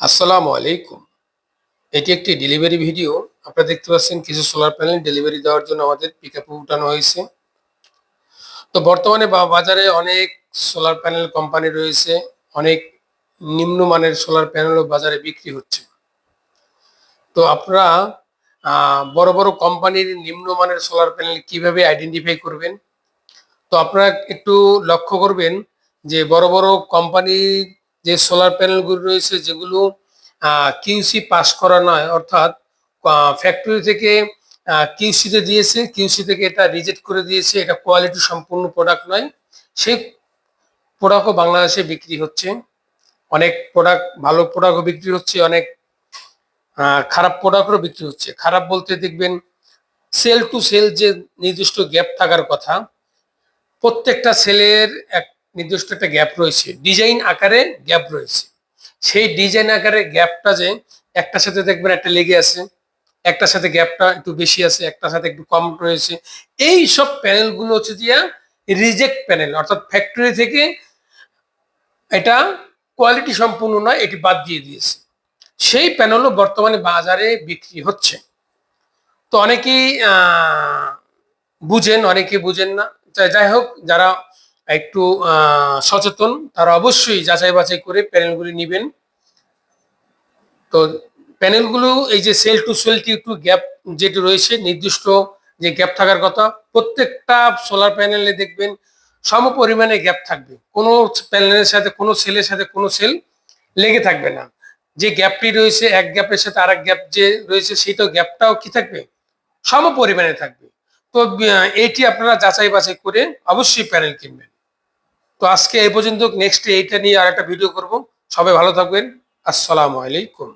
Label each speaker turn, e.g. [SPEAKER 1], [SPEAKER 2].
[SPEAKER 1] আসসালামু আলাইকুম। এটি একটি ডেলিভারি ভিডিও আপনারা দেখতে পাচ্ছেন কিছু সোলার প্যানেল ডেলিভারি দেওয়ার জন্য আমাদের পিক আপে উঠানো হয়েছে। তো বর্তমানে বাজারে অনেক সোলার প্যানেল কোম্পানি রয়েছে। অনেক নিম্নমানের সোলার প্যানেলও বাজারে বিক্রি হচ্ছে। তো আপনারা বড় বড় কোম্পানির নিম্নমানের সোলার প্যানেল কীভাবে আইডেন্টিফাই করবেন? তো আপনারা একটু লক্ষ্য করবেন যে বড় বড় কোম্পানির যে সোলার প্যানেলগুলো রয়েছে যেগুলো কিউসি পাস করা নয়, অর্থাৎ ফ্যাক্টরি থেকে কিউসিতে দিয়েছে কিউসি থেকে এটা রিজেক্ট করে দিয়েছে, এটা কোয়ালিটি সম্পূর্ণ প্রোডাক্ট নয়। সে প্রোডাক্টও বাংলাদেশে বিক্রি হচ্ছে। অনেক প্রোডাক্ট ভালো প্রোডাক্টও বিক্রি হচ্ছে, অনেক খারাপ প্রোডাক্টও বিক্রি হচ্ছে। খারাপ বলতে দেখবেন সেল টু সেল যে নির্দিষ্ট গ্যাপ থাকার কথা, প্রত্যেকটা সেলের এক নির্দিষ্ট একটা গ্যাপ রয়েছে। ডিজাইন আকারে গ্যাপ রয়েছে। সেই ডিজাইন আকারে গ্যাপটা যে একটার সাথে দেখবেন একটা লেগে আছে, একটার সাথে গ্যাপটা একটু বেশি আছে, একটার সাথে একটু কম রয়েছে। এই সব প্যানেলগুলো হচ্ছে দিয়া রিজেক্ট প্যানেল অর্থাৎ ফ্যাক্টরি থেকে এটা কোয়ালিটি সম্পূর্ণ নয়, এটি বাদ দিয়ে দিয়েছে। সেই প্যানেলও বর্তমানে বাজারে বিক্রি হচ্ছে। তো অনেকেই বুঝেন অনেকে বুঝেন না। যাই হোক, যারা একটু সচেতন। তারা অবশ্যই যাচাই বাছাই করে প্যানেলগুলি নেবেন। তো প্যানেলগুলো, এই যে cell to cell to gap যেটি রয়েছে, নির্দিষ্ট যে গ্যাপ থাকার কথা, প্রত্যেকটা সোলার প্যানেলে দেখবেন সম পরিমাণে গ্যাপ থাকবে। কোনো প্যানেলের সাথে, কোনো সেলের সাথে কোনো সেল লেগে থাকবে না। যে গ্যাপটি রয়েছে, এক গ্যাপের সাথে আরেক গ্যাপ যে রয়েছে সেটাও গ্যাপটাও কি থাকবে? সম পরিমাণে থাকবে। তো এটি আপনারা যাচাই বাছাই করে অবশ্যই প্যানেল কিনবেন। তো আজকে এই পর্যন্ত নেক্সট এইটা নিয়ে আর একটা ভিডিও করব। সবাই ভালো থাকবেন। আসসালামু আলাইকুম।